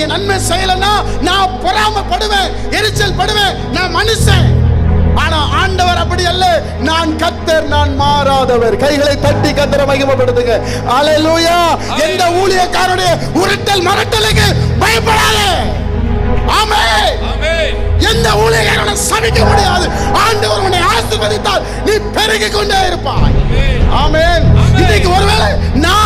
நீங்க நன்மை செய்யலன்னா நான் பொறாமப்படுவேன் எரிச்சல் படுவேன் நான் மனுஷன். ஆனா ஆண்டவர் அப்படி அல்ல. நான் கத்தர் நான் மாறாதவர். கைகளை தட்டி கத்தரை மகிமப்படுத்துங்க. அல்லேலூயா எந்த ஊழியக்காரனுடைய உருட்டல் மரட்டலுக்கு பயப்படாதே. ஆமே ஆமே எந்த ஊழியக்காரனை சபிக்க முடியாது. ஆண்டவர் உன்னை ஆசிர்வதித்தால் நீ பெருகி கொண்டே இருப்பாய். ஆமென். இன்னைக்கு ஒருவேளை நான்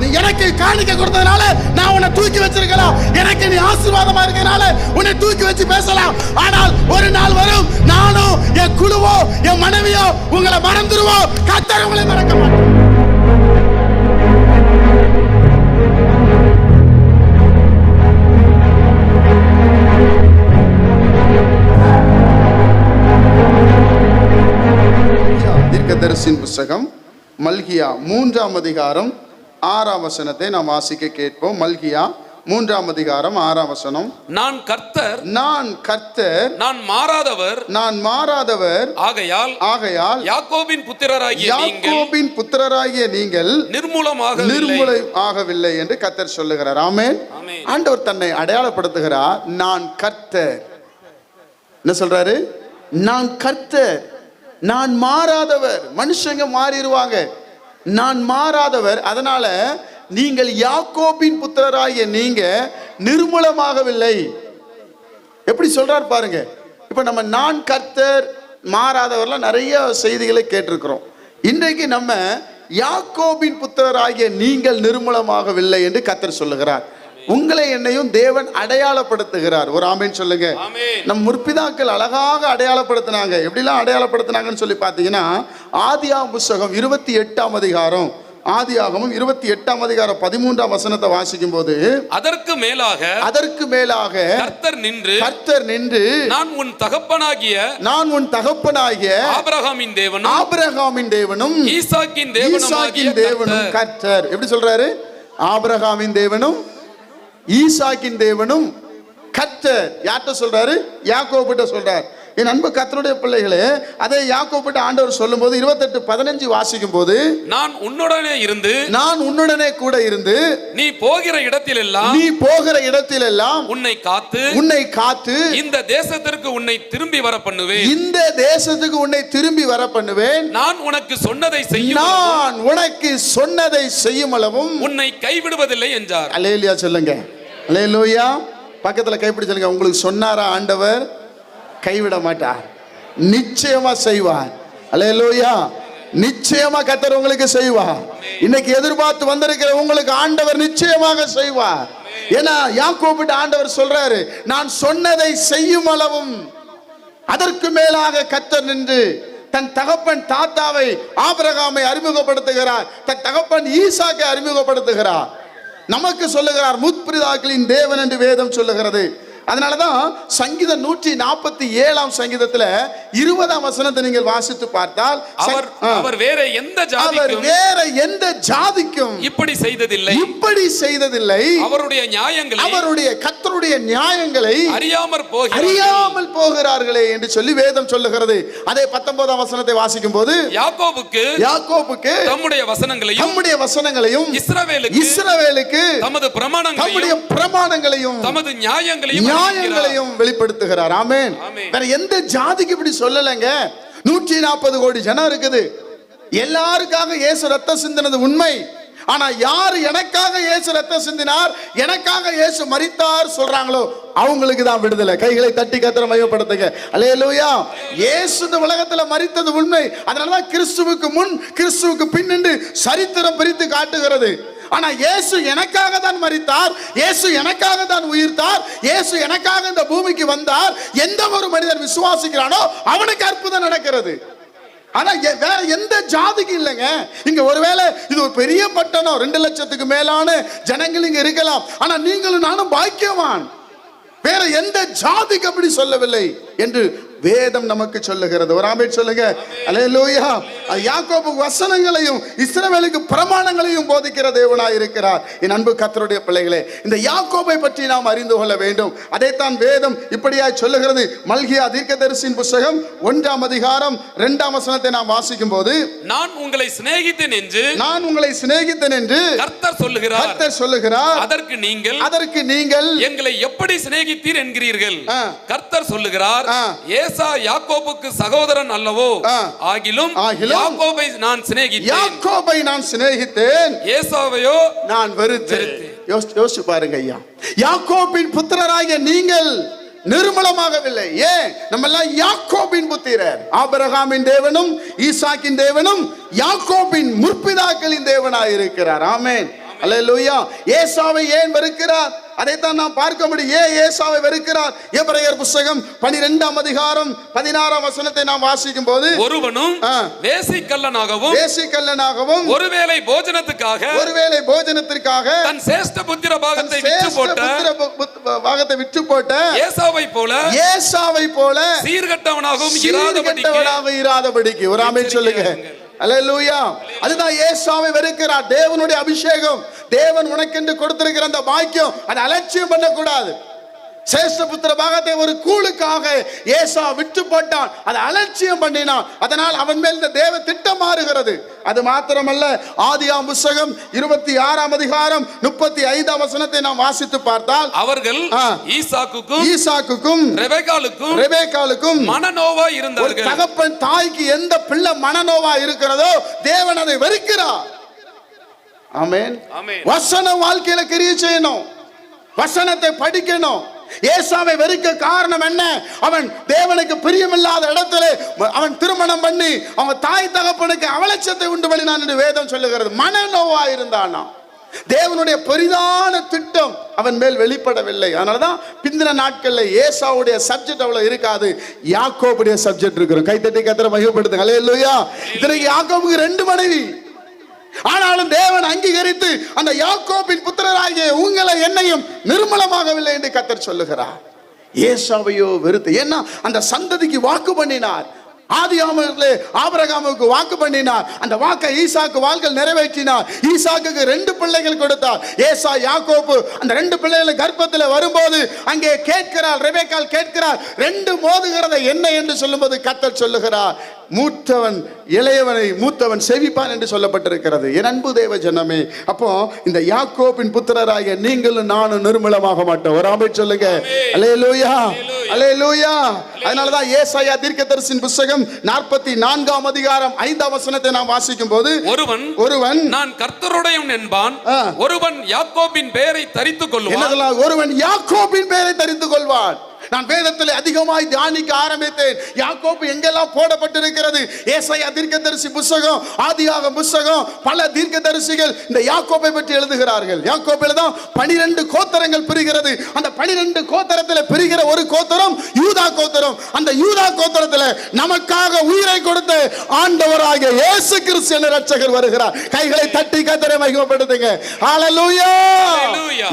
நீ எனக்கு காணிக்க கொடுத்ததுனால நான் உன்னை தூக்கி வச்சிருக்கலாம். எனக்கு நீ ஆசீர்வாதமா இருக்கனால உன்னை தூக்கி வச்சு பேசலாம். ஆனால் ஒரு நாள் வரும் நானும் என் குழுவோ என் மனைவியோ உங்களை மறந்துருவோம். கத்தர் உங்களை மறக்க மாட்டேன் தீர்க்கதரிசின் புஸ்தகம் மல்கியா மூன்றாம் அதிகாரம் ஆறாம் வசனத்தை நாம் வாசிக்க கேட்போம். மல்கியா மூன்றாம் அதிகாரம் ஆறாம் வசனம். நான் கர்த்தர் நான் கர்த்தர் நான் மாறாதவர். நான் மாறாதவர். ஆகையால் ஆகையால் யாக்கோபின் புத்திரராகிய நீங்கள் யாக்கோபின் புத்திரராகிய நீங்கள் நிர்மூலமாக நிர்மூலை ஆகவில்லை என்று கர்த்தர் சொல்லுகிறார். ஆமென். ஆண்டவர் தன்னை அடையாளப்படுத்துகிறார். நான் கர்த்தர். என்ன சொல்றாரு? நான் கர்த்தர். நான் மாறாதவர். மனுஷங்க மாறிடுவாங்க. நான் மாறாதவர். அதனால நீங்கள் யாக்கோபின் புத்திரராகிய நீங்க நிர்மூலமாகவில்லை. எப்படி சொல்றார் பாருங்க. இப்ப நம்ம நான் கர்த்தர் மாறாதவர்லாம் நிறைய செய்திகளை கேட்டிருக்கிறோம். இன்றைக்கு நம்ம யாக்கோபின் புத்திரராகிய நீங்கள் நிர்மூலமாகவில்லை என்று கத்தர் சொல்லுகிறார். உங்களை என்னையும் தேவன் அடையாளப்படுத்துகிறார். ஒரு ஆமேன் சொல்லுங்க. நம் முற்பிதாக்கள் அழகாக அடையாளப்படுத்தினாங்க. எப்படிலாம் அடையாளப்படுத்தினாங்கன்னு சொல்லி பார்த்தீங்கன்னா ஆதியாம் புஸ்தகம் இருபத்தி எட்டாம் அதிகாரம் ஆதியாகமும் இருபத்தி எட்டாம் அதிகாரம் பதிமூன்றாம் வசனத்தை வாசிக்கும் போது அதற்கு மேலாக அதற்கு மேலாக கர்த்தர் நின்று கர்த்தர் நின்று நான் உன் தகப்பனாகிய நான் உன் தகப்பனாகிய ஆபிரகாமின் தேவனும் ஆபிரகாமின் தேவனும் ஈசாக்கின் தேவனுமாகிய ஈசாக்கின் தேவனும். கர்த்தர். எப்படி சொல்றாரு? ஆபிரகாமின் தேவனும் ஈசாக்கின் தேவனும் கர்த்தர். யார்கிட்ட சொல்றாரு? யாக்கோபிட்ட சொல்றார். என் அன்பு கர்த்தருடைய பிள்ளைகளே அதை யாக்கோபிட்ட ஆண்டவர் சொல்லும்போது இருபத்தெட்டு பதினஞ்சு வாசிக்கும் போது நான் உன்னுடனே இருந்து நான் உன்னுடனே கூட இருந்து நீ போகிற இடத்திலெல்லாம் நீ போகிற இடத்திலெல்லாம் உன்னை காத்து உன்னை காத்து இந்த தேசத்திற்கு உன்னை திரும்பி வர பண்ணுவேன் இந்த தேசத்துக்கு உன்னை திரும்பி வர பண்ணுவேன் நான் உனக்கு சொன்னதை செய்யும் நான் உனக்கு சொன்னதை செய்யும் அளவும் உன்னை கைவிடுவதில்லை என்றார். அலேலியா சொல்லுங்க. அலேலூயா பக்கத்தில் கைப்பிடி சொல்லுங்க. உங்களுக்கு சொன்னாரா ஆண்டவர்? கைவிட மாட்டார். நிச்சயமா செய்வார். அலேலூயா நிச்சயமா கத்தர் உங்களுக்கு செய்வார். இன்னைக்கு எதிர்பார்த்து வந்திருக்கிற உங்களுக்கு ஆண்டவர் நிச்சயமாக செய்வார். ஏன்னா யாக்கோபிட்ட ஆண்டவர் சொல்றாரு நான் சொன்னதை செய்யும் அளவும் அதற்கு மேலாக கத்தர் நின்று தன் தகப்பன் தாத்தாவை ஆபரகாமை அறிமுகப்படுத்துகிறார் தன் தகப்பன் ஈசாக்கை அறிமுகப்படுத்துகிறார். நமக்கு சொல்லுகிறார் முத்பிரிதாக்களின் தேவன் என்று வேதம் சொல்லுகிறது. அதனாலதான் சங்கீதம் நூற்றி நாற்பத்தி ஏழாம் சங்கீதத்துல இருபதாம் வசனத்தை நீங்கள் வாசித்து பார்த்தால் அவர். அவர் வேற எந்த அவர் வேற எந்த ஜாதிக்கும் இப்படி செய்ததில்லை. இப்படி செய்ததில்லை. அவருடைய நியாயங்களை அவருடைய கத்தருடைய நியாயங்களை அறியாமற் போகிறார்கள். அறியாமல் போகிறார்களே என்று சொல்லி வேதம் சொல்லுகிறது. அதே பத்தொன்பதாம் வசனத்தை வாசிக்கும் போது யாக்கோபுக்கு யாக்கோபுக்கு தம்முடைய வசனங்களையும் தம்முடைய வசனங்களையும் இஸ்ரவேலுக்கு இஸ்ரவேலுக்கு தமது தம்முடைய பிரமாணங்களையும் பிரமாணங்களையும் தமது நியாயங்களையும் நியாயங்களையும் வெளிப்படுத்துகிறார். ஆமென். வேற எந்த ஜாதிக்கு இப்படி சொல்லலைங்க? நூற்றி நாற்பது கோடி ஜனம் இருக்குது. எல்லாருக்காக இயேசு ரத்தம் சிந்தினது உண்மை. ஆனா யார் எனக்காக இயேசு ரத்தம் சிந்தினார்? எனக்காக இயேசு மரித்தார் சொல்றாங்களோ அவங்களுக்கு தான் விடுதலை. கைகளை தட்டி கத்திர மையப்படுத்துங்க அல்லேலூயா. இயேசு இந்த உலகத்துல மரித்தது உண்மை. அதனாலதான் கிறிஸ்துவுக்கு முன் கிறிஸ்துவுக்கு பின் என்று சரித்திரம் பிரித்து காட்டுகிறது. ஆனா இயேசு எனக்காக தான் மறித்தார் இயேசு எனக்காக தான் உயிர்த்தார் இயேசு எனக்காக இந்த பூமிக்கு வந்தார். எந்த ஒரு மனிதன் விசுவாசிக்கிறானோ அவனுக்கு அற்புதம் நடக்கிறது. ஆனா எ- வேற எந்த ஜாதிக்கு இல்லைங்க. இங்க ஒருவேளை இது ஒரு பெரிய பட்டணம் ரெண்டு லட்சத்துக்கு மேலான ஜனங்கள் இங்க இருக்கலாம். ஆனா நீங்களும் நானும் பாக்கியவான். வேற எந்த ஜாதிக்கு அப்படி சொல்லவில்லை என்று வேதம் நமக்கு சொல்லுகிறது. ஒரு ஆமே சொல்லுங்க. அல்லேலூயா. அது யாக்கோபு வசனங்களையும் இஸ்ரவேலுக்கு பிரமாணங்களையும் போதிக்கிற தேவனாய் இருக்கிறார். என் அன்பு கத்தருடைய பிள்ளைகளே இந்த யாக்கோபை பற்றி நாம் அறிந்து கொள்ள வேண்டும். அதைத்தான் வேதம் இப்படியாய் சொல்லுகிறது. மல்கியா தீர்க்கதரிசியின் புஸ்தகம் ஒன்றாம் அதிகாரம் இரண்டாம் வசனத்தை நாம் வாசிக்கும் போது நான் உங்களை சிநேகித்தேன் என்று நான் உங்களை சிநேகித்தேன் என்று கர்த்தர் சொல்லுகிறார். கர்த்தர் சொல்லுகிறார். அதற்கு நீங்கள் அதற்கு நீங்கள் எங்களை எப்படி சிநேகித்தீர் என்கிறீர்கள். கர்த்தர் சொல்லுகிறார் ஆ. ஏசா யாக்கோபுக்கு சகோதரன் அல்லவோ. ஆகிலும் யாக்கோபை நான் சிநேகித்தேன். யாக்கோபை நான் சிநேகித்தேன். ஏசாவையோ நான் வெறுத்தேன். வெறுத்தேன். யோசி- யோசிச்சு பாருங்க ஐயா. யாக்கோபின் புத்திரராகிய நீங்கள் நிர்மலமாகவில்லை. ஏன்? நம்ம எல்லாம் யாக்கோபின் புத்திரர். ஆபிரகாமின் தேவனும் ஈசாக்கின் தேவனும் யாக்கோபின் முற்பிதாக்களின் தேவனாய் இருக்கிறார் ஆமென். அல்லேலூயா. ஏசாவை ஏன் வெறுக்கிறார்? அதைத்தான் நாம் பார்க்க முடியும். ஏன் ஏசாவை வெறுக்கிறார்? எபிரேயர் புஸ்தகம் பனிரெண்டாம் அதிகாரம் பதினாறாம் வசனத்தை நாம் வாசிக்கும் போது ஒருவனும். வேசிக்கல்லனாகவும் தேசிக்கல்லனாகவும் ஒருவேளை போஜனத்துக்காக ஒருவேளை போஜனத்திற்காக தன் சேஷ்ட புத்திர பாகத்தை விற்று போட்ட பாகத்தை விற்று போட்ட ஏசாவை போல ஏசாவை போல சீர்கட்டவனாகவும் இராதபடிக்கு இராதபடிக்கு. ஒரு ஆமை சொல்லுங்க. அலலூயா அதுதான் ஏசாவை வெறுக்கிறார். தேவனுடைய அபிஷேகம். தேவன் உனக்கென்று கொடுத்திருக்கிற அந்த பாக்கியம். அதை அலட்சியம் பண்ணக்கூடாது. சேஷ்ட புத்திர பாகத்தை ஒரு கூழுக்காக ஏசா விட்டு போட்டான். அதை அலட்சியம் பண்ணினான். அதனால் அவன் மேல் இந்த தேவ திட்டம் மாறுகிறது. அது மாத்திரமல்ல ஆதியாம் புஸ்தகம் இருபத்தி ஆறாம் அதிகாரம் முப்பத்தி ஐந்தாம் வசனத்தை நாம் வாசித்து பார்த்தால் அவர்கள். ஈசாக்குக்கும் ஈசாக்குக்கும் ரெபெக்காலுக்கும் ரெபேக்காலுக்கும் மனநோவா இருந்தார்கள். தகப்பன் தாய்க்கு எந்த பிள்ளை மனநோவா இருக்கிறதோ தேவன் அதை வெறுக்கிறார். ஆமென். வசனம் வாழ்க்கையில கிரியை செய்யணும். வசனத்தை படிக்கணும். ஏசாவை வெறுக்க காரணம் என்ன? அவன் தேவனுக்கு பிரியமில்லாத இடத்துல அவன் திருமணம் பண்ணி அவன் தாய் தகப்பனுக்கு அவலட்சத்தை உண்டு பண்ணினான் என்று வேதம் சொல்லுகிறது. மனநோவா இருந்தானா? தேவனுடைய பெரிதான திட்டம் அவன் மேல் வெளிப்படவில்லை. அதனாலதான் பிந்தின நாட்கள்ல ஏசாவுடைய சப்ஜெக்ட் அவ்வளவு இருக்காது. யாக்கோபுடைய சப்ஜெக்ட் இருக்கிறோம். கைத்தட்டி கத்திர மகிழ்ப்படுத்துங்க இல்லையா இத்தனைக்கு யாக்கோபுக்கு ரெண்டு மனைவி. ஆனாலும் தேவன் அங்கீகரித்து அந்த யாக்கோபின் புத்திரராகிய உங்களை என்னையும் நிர்மலமாகவில்லை என்று கத்தர் சொல்லுகிறார். ஏசாவையோ வெறுத்து ஏன்னா அந்த சந்ததிக்கு வாக்கு பண்ணினார். ஆதியாமத்திலே ஆபிரகாமுக்கு வாக்கு பண்ணினார். அந்த வாக்கை ஈசாக்கு வாழ்கள் நிறைவேற்றினார். ஈசாக்கு ரெண்டு பிள்ளைகள் கொடுத்தார். ஏசா யாக்கோப்பு அந்த ரெண்டு பிள்ளைகளை கர்ப்பத்தில் வரும்போது அங்கே கேட்கிறார் ரெபேக்கால் கேட்கிறார் ரெண்டு மோதுகிறத என்ன? என்று சொல்லும்போது கத்தல் சொல்லுகிறார் மூத்தவன் இளையவனை மூத்தவன் செவிப்பான் என்று சொல்லப்பட்டிருக்கிறது. என் அன்பு தேவ ஜனமே அப்போ இந்த யாக்கோபின் புத்திரராகிய நீங்களும் நானும் நிர்மலமாக மாட்டோம். ஒரு ஆமை சொல்லுங்க. அல்லேலூயா. அல்லேலூயா. அதனாலதான் ஏசாயா தீர்க்கதரிசின் புஸ்தகம் நாற்பத்தி நான்காம் அதிகாரம் ஐந்தாம் வசனத்தை நாம் வாசிக்கும் போது ஒருவன் ஒருவன் நான் கர்த்தருடையவன் என்பான். ஒருவன் யாக்கோபின் பெயரை தரித்துக் கொள்வான். ஒருவன் யாக்கோபின் பெயரை தெரிந்து கொள்வான். நான் வேதத்தில் அதிகமாய் தியானிக்க ஆரம்பித்தேன். யாக்கோப்பு எங்கெல்லாம் போடப்பட்டிருக்கிறது? ஏசாயா தீர்க்கதரிசி புஸ்தகம் ஆதியாக புஸ்தகம் பல தீர்க்கதரிசிகள் இந்த யாக்கோப்பை பற்றி எழுதுகிறார்கள். யாக்கோப்பில் தான் பனிரெண்டு கோத்தரங்கள் பிரிகிறது. அந்த பனிரெண்டு கோத்தரத்தில் பிரிகிற ஒரு கோத்தரம் யூதா கோத்தரம். அந்த யூதா கோத்தரத்தில் நமக்காக உயிரை கொடுத்த ஆண்டவராகிய இயேசு கிறிஸ்து என்ற ரட்சகர் வருகிறார். கைகளை தட்டி கத்தரை மகிமைப்படுத்துங்க. ஹalleluya.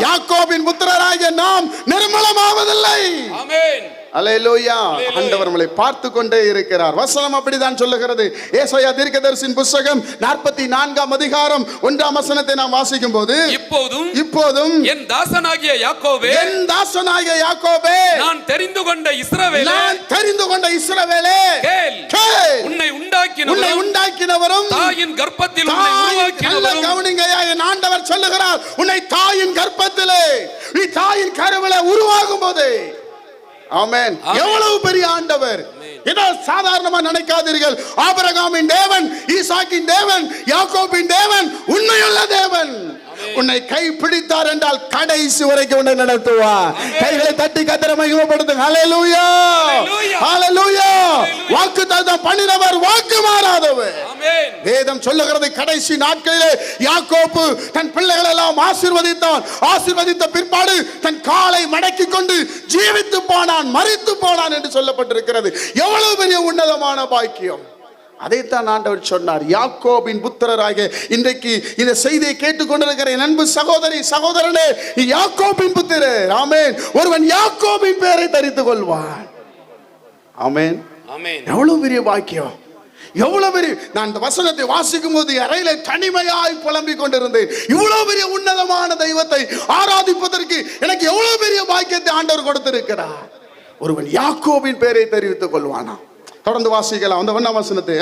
யாக்கோபின் புத்திரராகிய நாம் நிர்மலமாவதில்லை. ஆமென். அல்லேலூயா ஆண்டவர் நம்மளை பார்த்து கொண்டே இருக்கிறார். வசனம் அப்படிதான் சொல்லுகிறது. ஏசாயா தீர்க்கதரிசின் புஸ்தகம் நாற்பத்தி நான்காம் அதிகாரம் ஒன்றாம் வசனத்தை நாம் வாசிக்கும் போது இப்போதும் இப்போதும் என் தாசனாகிய யாக்கோவே என் தாசனாகிய யாக்கோபே நான் தெரிந்து கொண்ட இஸ்ரவேலே நான் தெரிந்து கொண்ட இஸ்ரவேலே கேள். உன்னை உன்னை உண்டாக்கினவரும் உண்டாக்கினவரும் தாயின் கர்ப்பத்தில் உன்னை உருவாக்கினவரும் கவனிங்கய்யா என் ஆண்டவர் சொல்லுகிறார். உன்னை தாயின் கர்ப்பத்திலே நீ தாயின் கருவில உருவாகும் போது ஆமென். எவ்வளவு பெரிய ஆண்டவர்? ஏதோ சாதாரணமா நினைக்காதீர்கள். ஆபிரகாமின் தேவன் ஈசாக்கின் தேவன் யாக்கோபின் தேவன் உண்மையுள்ள தேவன். உன்னை கை பிடித்தார் என்றால் கடைசி வரைக்கும் உன்னை நடத்துவார் கைகளை தட்டி கத்திர மகிமைப்படுத்துங்க. ஹalleluya. ஹalleluya. வாக்கு தத்தம் பண்ணினவர் வாக்கு மாறாதவர். வேதம் சொல்லுகிறது கடைசி நாட்களிலே யாக்கோப்பு தன் பிள்ளைகள் எல்லாம் ஆசீர்வதித்தான். ஆசீர்வதித்த பிற்பாடு தன் காலை மடக்கி கொண்டு ஜீவித்து போனான் மரித்து போனான் என்று சொல்லப்பட்டிருக்கிறது. எவ்வளவு பெரிய உன்னதமான பாக்கியம். அதைத்தான் ஆண்டவர் சொன்னார். யாக்கோபின் புத்திரராக இன்றைக்கு இந்த செய்தியை கேட்டுக்கொண்டிருக்கிற அன்பு சகோதரி சகோதரனே யாக்கோபின் புத்திரர் ஆமென். ஒருவன் யாக்கோபின் பெயரை தரித்துக் கொள்வான். ஆமென். ஆமென். எவ்வளவு பெரிய பாக்கியம். எவ்வளவு பெரிய நான் இந்த வசனத்தை வாசிக்கும் போது அறையில தனிமையாய் புலம்பிக் கொண்டிருந்தேன். இவ்வளவு பெரிய உன்னதமான தெய்வத்தை ஆராதிப்பதற்கு எனக்கு எவ்வளவு பெரிய பாக்கியத்தை ஆண்டவர் கொடுத்திருக்கிறார். ஒருவன் யாக்கோபின் பெயரை தெரிவித்துக் கொள்வானா தொடர்ந்து வாசிக்கலாம். அந்த வண்ண வசனத்தை.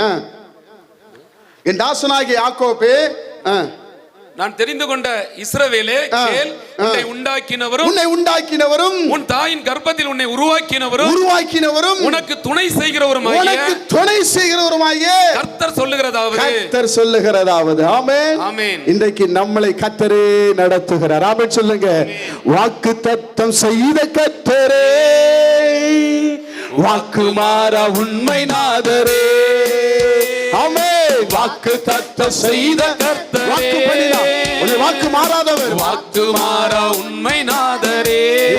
என் தாசனாகிய யாக்கோபே ஆ, நான் தெரிந்து கொண்ட இஸ்ரவேலே கேள். உன்னை உண்டாக்கினவரும் உன்னை உண்டாக்கினவரும் உன் தாயின் கர்ப்பத்தில் உன்னை உருவாக்கினவரும் உருவாக்கினவரும் உனக்கு துணை செய்கிறவரும் உனக்கு துணை செய்கிறவருமாகிய கர்த்தர் சொல்லுகிறதாவது. கத்தர் சொல்லுகிறதாவது. ஆமென். ஆமென். இன்றைக்கு நம்மளை கத்தரே நடத்துகிறார். ஆமென் சொல்லுங்க. வாக்கு தத்தம் செய்த கத்தரே வாக்கு மாறா உண்மை நாதரே. ஆமென். வாக்கு தத்தம் செய்த கர்த்தரே. வாக்கு மாறாதவர். வாக்கு மாறா உண்மை நாதரே.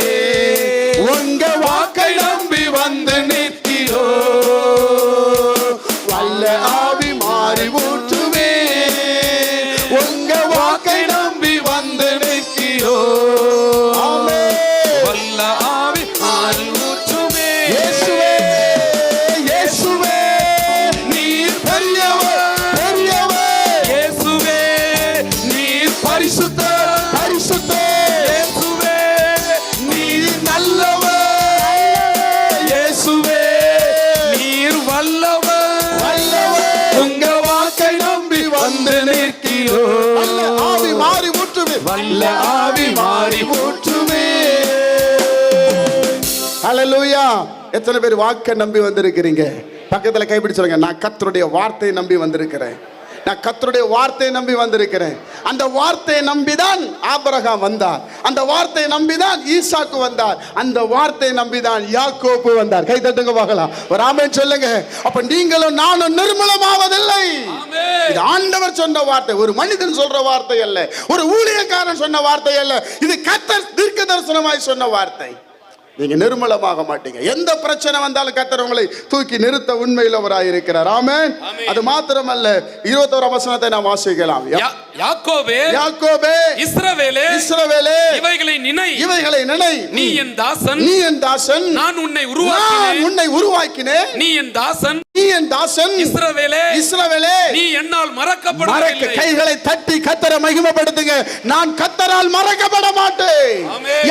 எத்தனை பேர் வாக்க நம்பி வந்திருக்கிறீங்க? பக்கத்துல கைப்பிடி சொல்லுங்க. நான் கர்த்தருடைய வார்த்தையை நம்பி வந்திருக்கிறேன். நான் கர்த்தருடைய வார்த்தையை நம்பி வந்திருக்கிறேன். அந்த வார்த்தையை நம்பிதான் ஆபிரகாம் வந்தார். அந்த வார்த்தையை நம்பிதான் ஈசாக்கு வந்தார். அந்த வார்த்தையை நம்பிதான் யாக்கோப்பு வந்தார். கை தட்டுங்க பார்க்கலாம். ஒரு ஆமென் சொல்லுங்க. அப்ப நீங்களும் நானும் நிர்மலமாவதில்லை. இது ஆண்டவர் சொன்ன வார்த்தை. ஒரு மனிதன் சொல்ற வார்த்தை அல்ல. ஒரு ஊழியக்காரன் சொன்ன வார்த்தை அல்ல. இது கத்தர் தீர்க்க தரிசனமாய் சொன்ன வார்த்தை. நீங்க நிர்மலமாக மாட்டீங்க. எந்த பிரச்சனை வந்தாலும் கத்தர் உங்களை தூக்கி நிறுத்த உண்மையிலவராய் இருக்கிறார் ஆமென். அது மாத்திரமல்ல இருபத்தோரு வசனத்தை நாம் வாசிக்கலாம். யாக்கோபே யாக்கோபே இஸ்ரவேலே இஸ்ரவேலே இவைகளை நினை. இவைகளை நினை. நீ என் தாசன். நீ என் தாசன். நான் உன்னை உருவாக்கினேன். உன்னை உருவாக்கினேன். நீ என் தாசன். நீ என் தாசன். இஸ்ரவேலே இஸ்ரவேலே. நீ என்னால் மறக்க மறக்கப்படவில்லை கைகளை தட்டி கத்தரை மகிமைப்படுத்துங்க. நான் கத்தரால் மறக்கப்பட மாட்டேன்.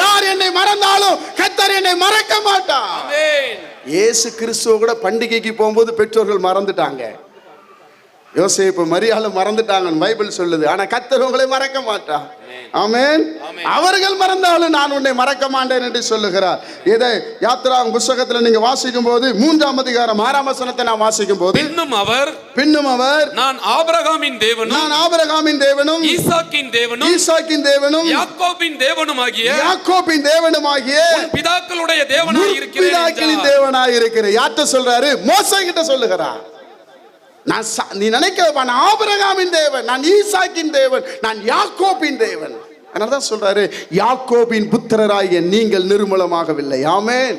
யார் என்னை மறந்தாலும் கத்தர் என்னை மறக்க மாட்டான் ஆமென். இயேசு கிறிஸ்துவ கூட பண்டிகைக்கு போகும்போது பெற்றோர்கள் மறந்துட்டாங்க. யோசேப்பு மரியாதை மறந்துட்டாங்கன்னு பைபிள் சொல்லுது. ஆனா கத்தர் உங்களை மறக்க மாட்டான் ஆமென். அவர்கள் மறந்தாலும் நான் உன்னை மறக்க மாட்டேன் என்று சொல்லுகிறார். இதை யாத்ரா புஸ்தகத்துல நீங்க வாசிக்கும் போது மூன்றாம் அதிகாரம் ஆறாம் வசனத்தை நான் வாசிக்கும் போது பின்னும் அவர் பின்னும் அவர் நான் ஆபிரகாமின் தேவனும் நான் ஆபிரகாமின் தேவனும் ஈசாக்கின் தேவனும் ஈசாக்கின் தேவனும் யாக்கோபின் தேவனுமாகிய யாக்கோபின் தேவனுமாகிய பிதாக்களுடைய தேவனாய் இருக்கிறேன் முற்பிதாக்களின் என்றார். தேவனாய் இருக்கிற யார்கிட்ட சொல்றாரு? மோசை கிட்ட சொல்லுகிறார். நான் நீ நினைக்கிறப்ப நான் ஆபிரகாமின் தேவன் நான் ஈசாக்கின் தேவன் நான் யாக்கோபின் தேவன். அதனாலதான் சொல்றாரு யாக்கோபின் புத்திரராகிய நீங்கள் நிர்மூலமாகவில்லை. ஆமென்.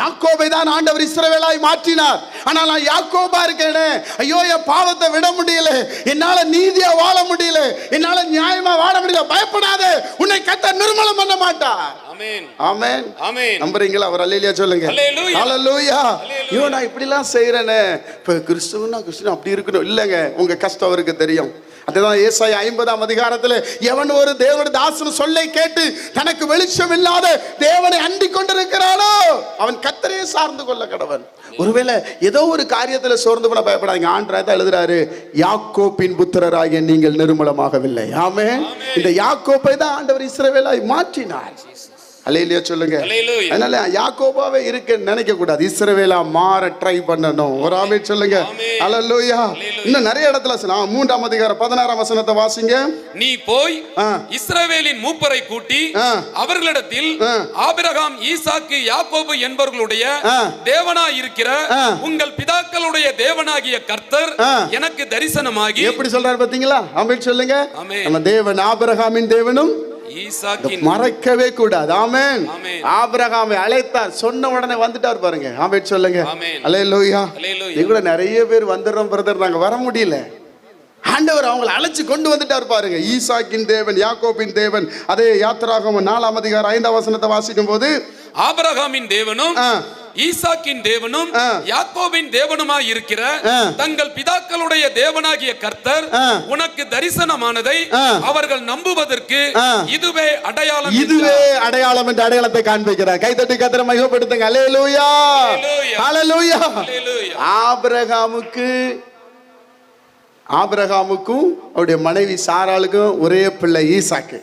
யாக்கோபை தான் ஆண்டவர் இஸ்ரவேலாய் மாற்றினார். ஆனால் நான் யாக்கோபா இருக்கேனே ஐயோ என் பாவத்தை விட முடியல. என்னால நீதியா வாழ முடியல. என்னால நியாயமா வாழ முடியல. பயப்படாதே. உன்னை கத்த நிர்மூலம் பண்ண மாட்டார். ஆமென். நம்புறீங்களா? அவர் அல்லேலியா சொல்லுங்க. அல்லேலூயா. ஐயோ நான் இப்படிலாம் செய்யறேனே இப்ப கிறிஸ்துவனா கிறிஸ்துவ அப்படி இருக்கணும். இல்லைங்க. உங்க கஷ்டம் அவருக்கு தெரியும். அதுதான் ஏசாய் ஐம்பதாம் அதிகாரத்துல எவன் ஒரு தேவனுடைய தாசன் சொல்லை கேட்டு தனக்கு வெளிச்சம் இல்லாத தேவனை அண்டிக் கொண்டிருக்கிறானோ அவன் கத்தரையே சார்ந்து கொள்ள கடவன். ஒருவேளை ஏதோ ஒரு காரியத்துல சோர்ந்து போன பயப்படாதீங்க. ஆண்டராய் தான் எழுதுறாரு யாக்கோப்பின் புத்திரராகிய நீங்கள் நிர்மூலமாகவில்லை. ஆமே இந்த யாக்கோப்பை தான் ஆண்டவர் இஸ்ரவேலாய் மாற்றினார். அல்லேலியா சொல்லுங்க. அதனால யாக்கோபாவே இருக்க நினைக்க கூடாது இஸ்ரவேலா மாற ட்ரை பண்ணணும் ஒரு ஆமே சொல்லுங்க. அல்லேலூயா இன்னும் நிறைய இடத்துல சொல்லலாம் மூன்றாம் அதிகாரம் பதினாறாம் வசனத்தை வாசிங்க நீ போய். இஸ்ரவேலின் மூப்பரை கூட்டி. அவர்களிடத்தில். ஆபிரகாம் ஈசாக்கு யாக்கோபு என்பவர்களுடைய ஆ. தேவனாய் இருக்கிற. உங்கள் பிதாக்களுடைய தேவனாகிய கர்த்தர். எனக்கு தரிசனமாகி எப்படி சொல்றாரு பாத்தீங்களா ஆமென் சொல்லுங்க. நம்ம தேவன் ஆபிரகாமின் தேவனும் மறக்கவே கூடாது. ஆமென். ஆபிரகாமை அழைத்தார். சொன்ன உடனே வந்துட்டார் பாருங்க. ஆமென் சொல்லுங்க. அல்லேலூயா. நீ கூட நிறைய பேர் வந்துடுறோம் பிரதர் நாங்க வர முடியல. ஆண்டவர் அவங்களை அழைச்சு கொண்டு வந்துட்டார் பாருங்க. ஈசாக்கின் தேவன் யாக்கோபின் தேவன். அதே யாத்திராகம நாலாம் அதிகாரம் ஐந்தாம் வசனத்தை வாசிக்கும் போது ஆபிரகாமின் தேவனும். ஈசாக்கின் தேவனும். யாக்கோபின் தேவனுமாய் இருக்கிற. தங்கள் பிதாக்களுடைய தேவனாகிய கர்த்தர். உனக்கு தரிசனமானதை. அவர்கள் நம்புவதற்கு. இதுவே அடையாளம் இதுவே. அடையாளம் என்று அடையாளத்தை காண்பிக்கிறார் கைத்தட்டி கத்திர மகிமைப்படுத்துங்க. அல்லேலூயா அல்லேலூயா. ஆபிரகாமுக்கு ஆபிரகாமுக்கும் அவருடைய மனைவி சாராளுக்கும் ஒரே பிள்ளை ஈசாக்கு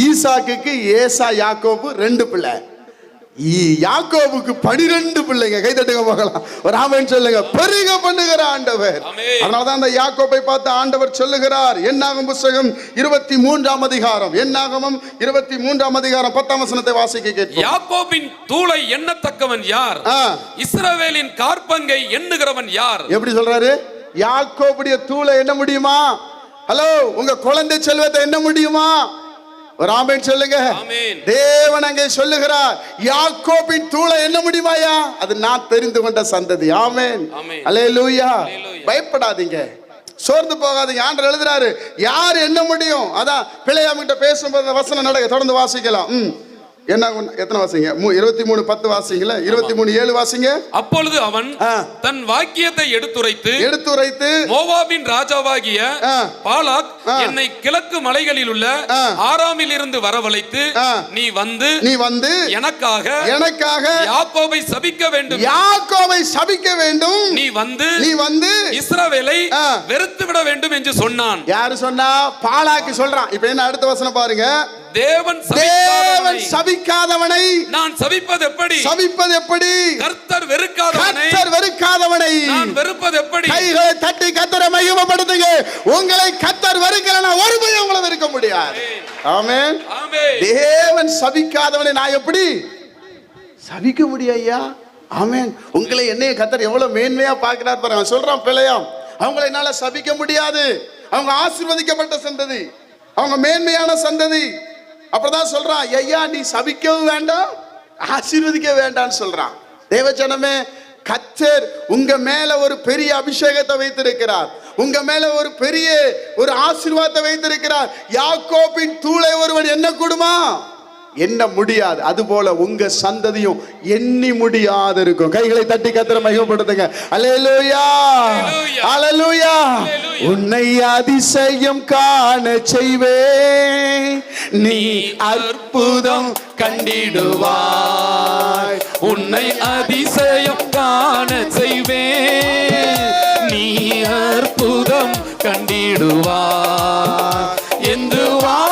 ஈசாக்குக்கு ஏசா யாக்கோபு ரெண்டு பிள்ளை யாக்கோபுக்கு பனிரெண்டு பிள்ளைங்க. கை தட்டுங்க பார்க்கலாம் ஒரு ஆமென் சொல்லுங்க. பெருக பண்ணுகிற ஆண்டவர். அதனாலதான் அந்த யாக்கோபை பார்த்து ஆண்டவர் சொல்லுகிறார். என்னாகும் புஸ்தகம்? இருபத்தி மூன்றாம் அதிகாரம். என்னாகமம்? இருபத்தி மூன்றாம் அதிகாரம். பத்தாம் வசனத்தை வாசிக்க கேட்போம். யாக்கோபின் தூளை எண்ணத்தக்கவன் யார்? இஸ்ரவேலின் கார்பங்கை எண்ணுகிறவன் யார்? எப்படி சொல்றாரு? யாக்கோபுடைய தூளை என்ன முடியுமா? ஹலோ உங்க குழந்தை செல்வத்தை என்ன முடியுமா? ஒரு ஆமென் சொல்லுங்க. தேவன் அங்கே சொல்லுகிறார் யாக்கோபின் தூளை என்ன முடியுமாயா அது நான் தெரிந்து கொண்ட சந்ததி. ஆமென். அல்லேலூயா. அல்லேலூயா. பயப்படாதீங்க. சோர்ந்து போகாதீங்க. ஆண்டவர் எழுதுறாரு யார் என்ன முடியும்? அதான் பிள்ளையாம் கிட்ட பேசும்போது வசனம் நடக்க தொடர்ந்து வாசிக்கலாம். ம். என்ன எத்தனை வாசிங்க இருபத்தி மூணு பத்து வாசிங்களா இருபத்தி மூணு ஏழு வாசிங்க அப்பொழுது அவன். தன் வாக்கியத்தை எடுத்துரைத்து எடுத்துரைத்து மோவாபின் ராஜாவாகிய. பாலாக். என்னை கிழக்கு மலைகளில் உள்ள. ஆறாமில் இருந்து வரவழைத்து. நீ வந்து நீ வந்து எனக்காக எனக்காக யாக்கோபை சபிக்க வேண்டும் யாக்கோவை சபிக்க வேண்டும் நீ வந்து நீ வந்து இஸ்ரவேலை. வெறுத்து விட வேண்டும் என்று சொன்னான் யாரு சொன்னா பாலாக்கு சொல்றான் இப்ப என்ன அடுத்த வசனம் பாருங்க தேவன் தேவன் சபிக்காதவனை. நான் சபிப்பது எப்படி? சபிப்பது எப்படி? கர்த்தர் வெறுக்காதவனை. கத்தர் வெறுக்காதவனை. நான் வெறுப்பது எப்படி? கைகளை தட்டி கத்தரை மகிமைப்படுத்துங்க. உங்களை கத்தர் வெறுக்கலனா ஒரு பயம் உங்களை வெறுக்க முடியாது. ஆமென். ஆமென். தேவன் சபிக்காதவனை நான் எப்படி? சபிக்க முடியும் ஐயா. ஆமென். உங்களை என்னைய கத்தர் எவ்வளவு மேன்மையா பார்க்கிறார் பாருங்க. சொல்றான் பிள்ளையாம் அவங்களை என்னால சபிக்க முடியாது. அவங்க ஆசீர்வதிக்கப்பட்ட சந்ததி. அவங்க மேன்மையான சந்ததி. அப்பதான் சொல்றான் ஐயா நீ சபிக்கவும் வேண்டாம் ஆசீர்வதிக்க வேண்டாம்னு சொல்றான். தேவஜனமே கத்தர் உங்க மேல ஒரு பெரிய அபிஷேகத்தை வைத்திருக்கிறார். உங்க மேல ஒரு பெரிய ஒரு ஆசீர்வாதத்தை வைத்திருக்கிறார். யாக்கோபின் தூளை ஒருவன் என்ன கூடுமா? என்ன முடியாது. அதுபோல உங்க சந்ததியும் எண்ணி முடியாது இருக்கும். கைகளை தட்டி கத்திர அல்லேலூயா. அல்லேலூயா அல்லேலூயா. உன்னை அதிசயம் காண செய்வே நீ அற்புதம் கண்டிடுவாய். உன்னை அதிசயம் காண செய்வேன். நீ அற்புதம் கண்டிடுவாய். என்று வாக்களித்தார்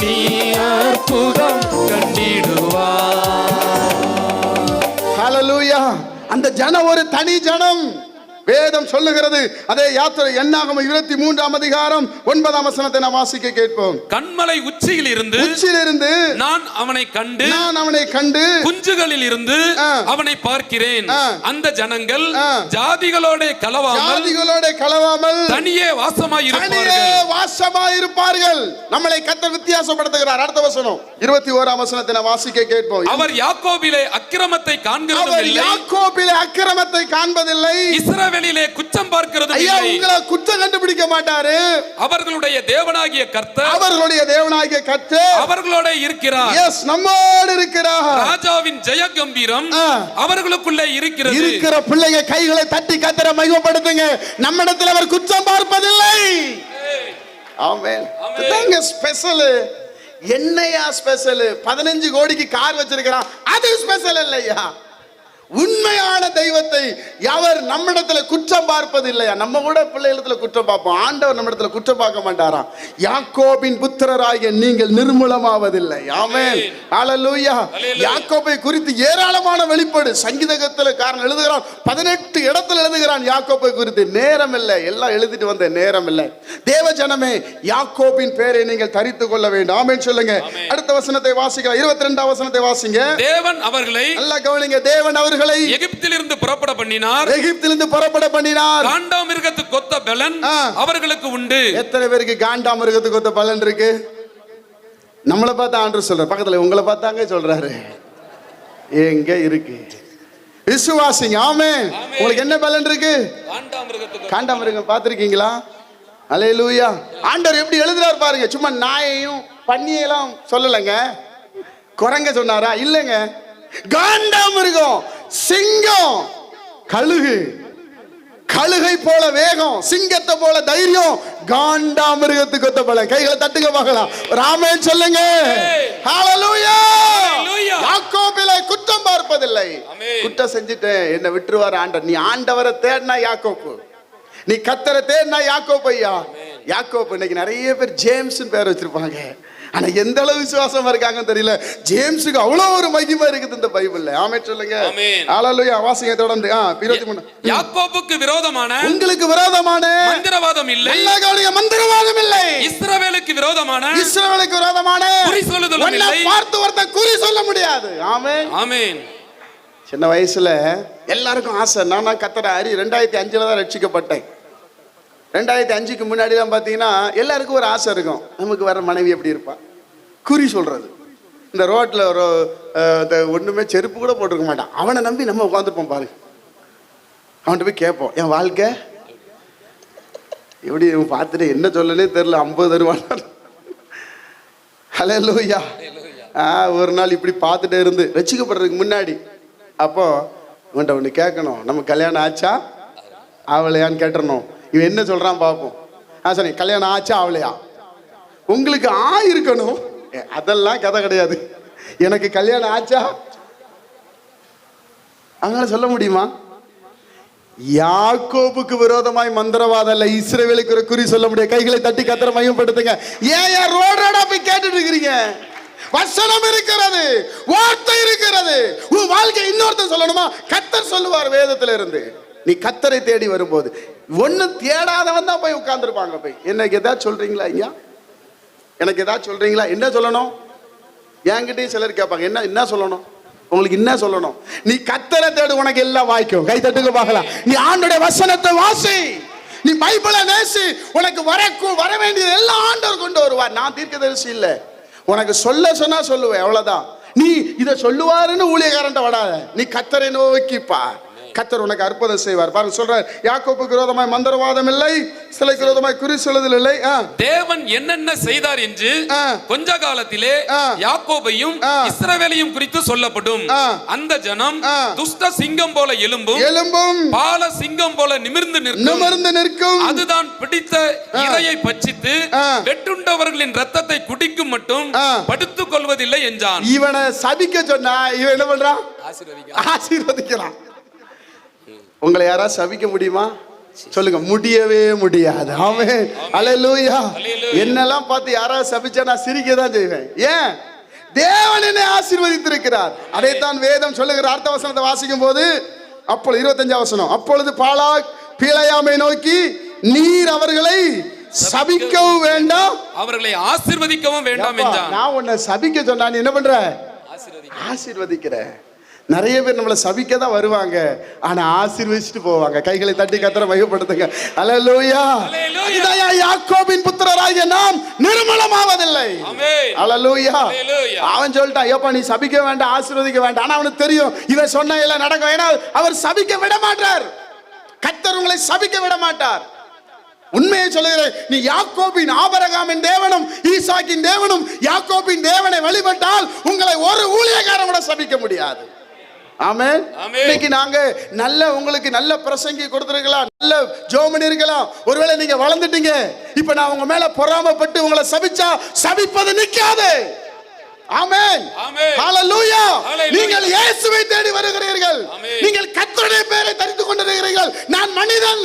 நீ அற்புதம் கண்டிடுவாய் அந்த ஜனம் ஒரு தனி ஜனம். வேதம் சொல்லுகிறது. அதே யாத்திரை எண்ணாகும் இருபத்தி மூன்றாம் அதிகாரம் ஒன்பதாம் வசனத்தை நாம் வாசிக்க கேட்போம். கண்மலை உச்சியில் இருந்து உச்சியிலிருந்து நான் அவனை கண்டு நான் அவனை கண்டு குஞ்சுகளில் இருந்து. அவனை பார்க்கிறேன். அந்த ஜனங்கள். ஜாதிகளோட கலவாமல் ஜாதிகளோட கலவாமல் தனியே வாசமாய் தனியே இருப்பார்கள். வாசமாய் இருப்பார்கள். நம்மளை கத்த வித்தியாசப்படுத்துகிறார். அடுத்த வசனம். இருபத்தி ஓராம் வசனத்தை நாம் வாசிக்க கேட்போம். அவர் யாக்கோபிலே அக்கிரமத்தை இல்லை. யாக்கோபிலே அக்கிரமத்தை காண்பதில்லை. இஸ்ரவேலிலே குச்சம் பார்க்கிறதும் ஐயா உங்களை குற்றம் கண்டுபிடிக்க மாட்டாரு. அவர்களுடைய தேவனாகிய கர்த்தர் அவர்களுடைய தேவனாகிய கத்து அவர்களோட இருக்கிறார். எஸ் நம்மோடு இருக்கிறார். ராஜாவின் ஜெய கம்பீரம். அவர்களுக்குள்ளே இருக்கிறது. இருக்கிற பிள்ளைங்க கைகளை தட்டி கத்தர மகிமைப்படுத்துங்க. நம்மிடத்தில் அவர் குற்றம் பார்ப்பதில்லை. ஆமென். ஸ்பெஷல். என்னையா ஸ்பெஷல்? பதினஞ்சு கோடிக்கு கார் வச்சிருக்கிறான். அது ஸ்பெஷல் இல்லையா? உண்மையான தெய்வத்தை அவர் நம்மிடத்துல குற்றம் பார்ப்பதில்லையா? நம்ம கூட பிள்ளைகளத்துல குற்றம் பார்ப்போம். ஆண்டவர் நம்மிடத்துல குற்றம் பார்க்க மாட்டாராம். யாக்கோபின் புத்திரராகிய நீங்கள் நிர்மூலமாவதில்லை. ஆமென். அல்லேலூயா. யாக்கோபை குறித்து ஏராளமான வெளிப்பாடு. சங்கீதகத்துல காரன் எழுதுகிறான். பதினெட்டு இடத்துல எழுதுகிறான் யாக்கோபை குறித்து. நேரம் இல்லை எல்லாம் எழுதிட்டு வந்த நேரம் இல்லை தேவ ஜனமே யாக்கோபின் பேரை நீங்கள் தரித்து கொள்ள வேண்டும். ஆமென் சொல்லுங்க. அடுத்த வசனத்தை வாசிக்கலாம். இருபத்தி ரெண்டாம் வசனத்தை வாசிங்க. தேவன் அவர்களை நல்லா கவனிங்க. தேவன் அவர்களை அவர்களை எகிப்திலிருந்து புறப்பட பண்ணினார். எகிப்திலிருந்து புறப்பட பண்ணினார். காண்டாமிருகத்துக்கு கொத்த பலன். அவர்களுக்கு உண்டு. எத்தனை பேருக்கு காண்டா மிருகத்துக்கு ஒத்த பலன் இருக்கு? நம்மளை பார்த்தா ஆண்டு சொல்ற பக்கத்துல உங்களை பார்த்தாங்க சொல்றாரு. எங்க இருக்கு? விசுவாசிங்க. ஆமே உங்களுக்கு என்ன பலன் இருக்கு? காண்டாமிருகத்துக்கு காண்டாமிருகம் பார்த்துருக்கீங்களா? அலே லூயா ஆண்டவர் எப்படி எழுதுறாரு பாருங்க. சும்மா நாயையும் பன்னியெல்லாம் சொல்லலைங்க. குரங்க சொன்னாரா? இல்லைங்க. காண்டாமிருகம் சிங்கம் கழுகு. கழுகை போல வேகம் சிங்கத்தை போல தைரியம். காண்டாமிருகத்துக்கு ஒத்த பல கைகளை தட்டுங்க பார்க்கலாம். ராமன் சொல்லுங்க. யாக்கோபிலே குற்றம் பார்ப்பதில்லை. குற்றம் செஞ்சுட்டேன். என்ன விட்டுருவார் ஆண்டவர். நீ ஆண்டவரை தேடினா யாக்கோப்பு. நீ கத்தரை தேடினா யாக்கோப்பு ஐயா. யாக்கோப்பு இன்னைக்கு நிறைய பேர் ஜேம்ஸ் பேர் வச்சிருப்பாங்க. ஆனா எந்த அளவு விசுவாசமா இருக்காங்கன்னு தெரியல. ஜேம்ஸுக்கு அவ்வளவு ஒரு மகிமை இருக்குது இந்த பைபிள்ல. ஆமே சொல்லுங்க. ஹalleluya. வாசிங்க தொடர்ந்து ஆ இருபத்தி மூணு. யாக்கோபுக்கு விரோதமான உங்களுக்கு விரோதமான மந்திரவாதம் இல்லை. கவனிங்க மந்திரவாதம் இல்லை. இஸ்ரவேலுக்கு விரோதமான இஸ்ரவேலுக்கு விரோதமான குறி சொல்லுதலும் உன்னை இல்லை. பார்த்து ஒருத்தன் குறி சொல்ல முடியாது. ஆமென். ஆமென். சின்ன வயசுல எல்லாருக்கும் ஆசை நானா கத்தர அரி ரெண்டாயிரத்தி அஞ்சுல தான் ரட்சிக்கப்பட்டேன். ரெண்டாயிரத்தி அஞ்சுக்கு முன்னாடிலாம் பார்த்தீங்கன்னா எல்லாருக்கும் ஒரு ஆசை இருக்கும். நமக்கு வர மனைவி எப்படி இருப்பான் குறி சொல்கிறது இந்த ரோட்டில் ஒரு ஒன்றுமே இந்த செருப்பு கூட போட்டிருக்க மாட்டான். அவனை நம்பி நம்ம உட்காந்துருப்போம் பாருங்க அவன்கிட்ட போய் கேட்போம் என் வாழ்க்கை? எப்படி பார்த்துட்டு என்ன சொல்லனே தெரில ஐம்பது தருவான் ஹலோ லூயா ஆ ஒரு நாள் இப்படி பார்த்துட்டே இருந்து ரசிக்கப்படுறதுக்கு முன்னாடி அப்போ உன்கிட்ட ஒன்று கேட்கணும். நம்ம கல்யாணம் ஆச்சா? ஆவலையான்னு கேட்டுறணும். இவன் என்ன சொல்றான் பார்ப்போம் ஆ சரி கல்யாணம் ஆச்சா ஆகலையா உங்களுக்கு ஆ இருக்கணும். அதெல்லாம் கதை கிடையாது. எனக்கு கல்யாணம் ஆச்சா? அதனால சொல்ல முடியுமா? யாக்கோபுக்கு விரோதமாய் மந்திரவாதம் இல்ல இஸ்ரேவேலுக்கு ஒரு குறி சொல்ல முடியாது. கைகளை தட்டி கத்திர மையப்படுத்துங்க. ஏன் ஏன் ரோடு ரோடா போய் கேட்டுட்டு இருக்கிறீங்க? வசனம் இருக்கிறது வார்த்தை இருக்கிறது. உன் வாழ்க்கை இன்னொருத்தன் சொல்லணுமா? கத்தர் சொல்லுவார் வேதத்துல இருந்து நீ கத்தரை தேடி வரும்போது ஒன்று தேடாதவன் தான் போய் உட்கார்ந்துருப்பாங்க போய். எனக்கு எதாவது சொல்றீங்களா ஐயா? எனக்கு எதாவது சொல்றீங்களா? என்ன சொல்லணும்? என்கிட்டயும் சிலர் கேட்பாங்க என்ன என்ன சொல்லணும்? உங்களுக்கு என்ன சொல்லணும்? நீ கத்தரை தேடு உனக்கு எல்லாம் வாய்க்கும். கை தட்டுக்கு பார்க்கலாம். நீ ஆண்டுடைய வசனத்தை வாசி. நீ பைபிளை நேசி. உனக்கு வர வர வேண்டியது எல்லாம் ஆண்டவர் கொண்டு வருவார். நான் தீர்க்க தரிசி இல்லை. உனக்கு சொல்ல சொன்னா சொல்லுவேன் அவ்வளவுதான். நீ இதை சொல்லுவாருன்னு ஊழியக்காரன்ட்ட வராத. நீ கத்தரை நோக்கி கத்தர் உனக்கு அற்புதம் செய்வார் பாருங்க சொல்றார் யாக்கோப்புக்கு விரோதமாய் மந்திரவாதம் இல்லை சிலைக்கு விரோதமாய் குறி சொல்லுதல் இல்லை தேவன் என்னென்ன செய்தார் என்று. கொஞ்ச காலத்திலே. யாக்கோபையும். இஸ்ரவேலையும் குறித்து சொல்லப்படும். அந்த ஜனம். துஷ்ட சிங்கம் போல எலும்பும் எலும்பும் பால சிங்கம் போல நிமிர்ந்து நிற்கும் நிமிர்ந்து நிற்கும் அதுதான் பிடித்த இரையை பட்சித்து. வெட்டுண்டவர்களின் ரத்தத்தை குடிக்கும் மட்டும். படுத்துக் கொள்வதில்லை என்றான் இவனை சபிக்க சொன்னா இவன் என்ன பண்றான் ஆசீர்வதிக்கிறான் உங்களை யாராவது சபிக்க முடியுமா? சொல்லுங்க முடியவே முடியாது. ஆமே அலையலூயா. என்னெல்லாம் பார்த்து யாராவது சபிச்சா நான் சிரிக்க தான் செய்வேன். ஏன்? தேவன் என்னை ஆசீர்வதித்திருக்கிறார். அதைத்தான் வேதம் சொல்லுகிற அர்த்த வசனத்தை வாசிக்கும் போது அப்பொழுது இருபத்தஞ்சாம் வசனம் அப்பொழுது பாலாக் பீலையாமை நோக்கி நீர் அவர்களை சபிக்கவும் வேண்டாம். அவர்களை ஆசீர்வதிக்கவும் வேண்டாம் நான் உன்னை சபிக்க சொன்னா நீ என்ன பண்ற? ஆசீர்வதிக்கிற. நிறைய பேர் நம்மளை சபிக்க தான் வருவாங்க. ஆனா ஆசீர்வதிச்சுட்டு போவாங்க. கைகளை தட்டி கத்தர மையப்படுத்துங்க அல்லேலூயா. இதுதான் யாக்கோபின் புத்திரராகிய நாம் நிர்மலமாவதில்லை. அல்லேலூயா. அவன் சொல்லிட்டான் ஏப்பா நீ சபிக்க வேண்டாம் ஆசீர்வதிக்க வேண்டாம். ஆனா அவனுக்கு தெரியும் இவன் சொன்ன எல்லாம் நடக்கும். ஏன்னா அவர் சபிக்க விட மாட்டார் கத்தர் உங்களை சபிக்க விட மாட்டார் உண்மையை சொல்லுகிறேன் நீ யாக்கோபின் ஆபரகாமின் தேவனும் ஈசாக்கின் தேவனும் யாக்கோபின் தேவனை வழிபட்டால் உங்களை ஒரு ஊழியக்காரன் கூட சபிக்க முடியாது. ஆமென். இன்னைக்கு நாங்க நல்ல உங்களுக்கு நல்ல பிரசங்கி கொடுத்துருக்கலாம். நல்ல ஜோமனி இருக்கலாம். ஒருவேளை நீங்க வளர்ந்துட்டீங்க. இப்ப நான் உங்க மேல பொறாமப்பட்டு உங்களை சபிச்சா சபிப்பது நிக்காது. ஆமென். ஹalleluya. நீங்கள் இயேசுவை தேடி வருகிறீர்கள். நீங்கள் கர்த்தருடைய பெயரை தரித்து கொண்டிருக்கிறீர்கள். நான் மனிதன்.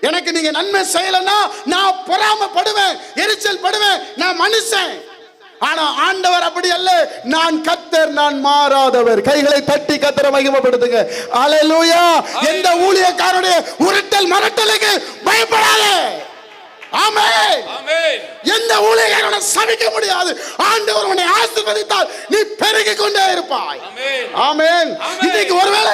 எனக்கு நீங்க நன்மை செய்யலன்னா நான் பொறாமப்படுவேன் எரிச்சல் படுவேன் நான் மனுஷன். ஆனா ஆண்டவர் அப்படி அல்ல. நான் கத்தர் நான் மாறாதவர். கைகளை தட்டி கத்தரை மகிமைப்படுத்துங்க. அல்லேலூயா எந்த ஊழியக்காரனுடைய உருட்டல் மரட்டலுக்கு பயப்படாதே. எந்த ஊழியக்காரனை சபிக்க முடியாது. ஆண்டவர் உன்னை ஆசீர்வதித்தால் நீ பெருகிக் கொண்டே இருப்பாய். ஆமென். இன்னைக்கு ஒருவேளை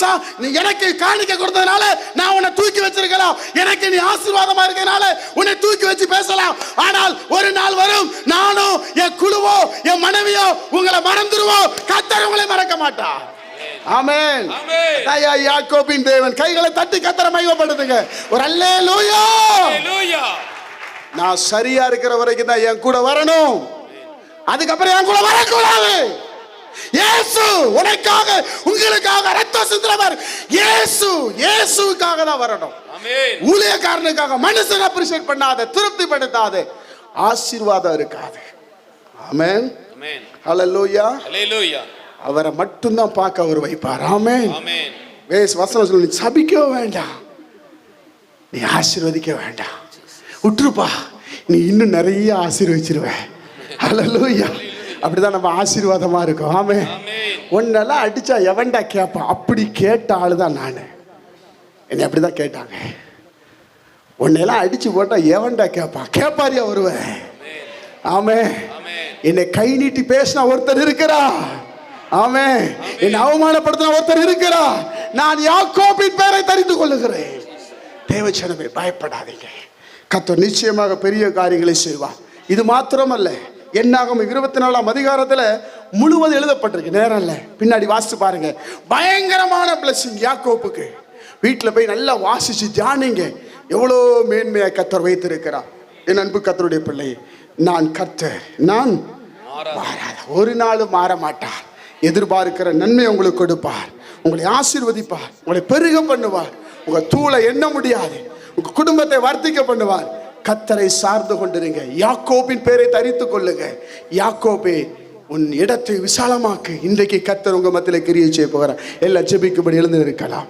சா- நீ எனக்கு காணிக்க கொடுத்ததுனால நான் உன்னை தூக்கி வச்சிருக்கலாம். எனக்கு நீ ஆசீர்வாதமா இருக்கனால உன்னை தூக்கி வச்சு பேசலாம். ஆனால் ஒரு நாள் வரும் நானும் என் குழுவோ என் மனைவியோ உங்களை மறந்துடுவோம். கத்தர் உங்களை மறக்க மாட்டா ஆமென். ஐயா யாக்கோபின் தேவன். கைகளை தட்டி கத்தர மகிமைப்படுத்துங்க. ஒரு அல்லேலூயா. ஹalleluya நான் சரியா இருக்கிற வரைக்கும் தான் என் கூட வரணும். அதுக்கப்புறம் என் கூட வரக்கூடாது. இயேசு உனக்காக உங்களுக்காக ரத்தம் சிந்துறவர் இயேசு இயேசுக்காக தான் வரணும். ஊழியக்காரனுக்காக மனுஷன் அப்ரிஷியேட் பண்ணாத திருப்திப்படுத்தாத ஆசீர்வாதம் இருக்காது. ஆமென். ஆமென். ஹalleluya. ஹalleluya. அவரை மட்டும்தான் பார்க்க அவர் வைப்பார். ஆமென். வேஸ் வசனம் சொல்லு சபிக்க வேண்டாம். நீ ஆசீர்வதிக்க வேண்டாம். விட்டுருப்பா நீ இன்னும் நிறைய ஆசீர்வச்சிருவ ஹalleluya. அப்படிதான் நம்ம ஆசீர்வாதமா இருக்கும். ஆமே ஆமென். உன்னெல்லாம் அடிச்சா எவன்டா கேட்பான்? அப்படி கேட்ட ஆளு தான் நான். என்னை அப்படிதான் கேட்டாங்க. உன்னையெல்லாம் அடிச்சு போட்டா எவன்டா கேட்பான்? கேட்பாரியா வருவேன் ஆமே என்னை கை நீட்டி பேசினா ஒருத்தர் இருக்கிறா ஆமே என்னை அவமானப்படுத்தின ஒருத்தர் இருக்கிறா நான் யாக்கோபின் பேரை தெரிந்து கொள்ளுகிறேன். தேவச்சனமே பயப்படாதீங்க. கத்தர் நிச்சயமாக பெரிய காரியங்களை செய்வார். இது மாத்திரமல்ல என்னாகும் இருபத்தி நாலாம் அதிகாரத்தில் முழுவதும் எழுதப்பட்டிருக்கு. நேரம் இல்லை. பின்னாடி வாசித்து பாருங்க. பயங்கரமான பிளஸிங் யாக்கோப்புக்கு வீட்டில் போய் நல்லா வாசிச்சு தியானிங்க. எவ்வளோ மேன்மையாக கத்தர் வைத்திருக்கிறார். என் அன்பு கத்தருடைய பிள்ளை நான் கத்த நான் மாறாத. ஒரு நாளும் மாற மாட்டார். எதிர்பார்க்கிற நன்மை உங்களுக்கு கொடுப்பார். உங்களை ஆசீர்வதிப்பார். உங்களை பெருக பண்ணுவார். உங்க தூளை எண்ண முடியாது. உங்க குடும்பத்தை வர்த்திக்க பண்ணுவார். கத்தரை சார்ந்து கொண்டிருங்க. யாக்கோபின் பேரை தரித்து கொள்ளுங்க. யாக்கோபே உன் இடத்தை விசாலமாக்கு. இன்றைக்கு கத்தர் உங்க மத்தியில் கிரியை செய்ய போகிறார். எல்லாம் ஜெபிக்கும்படி எழுந்து இருக்கலாம்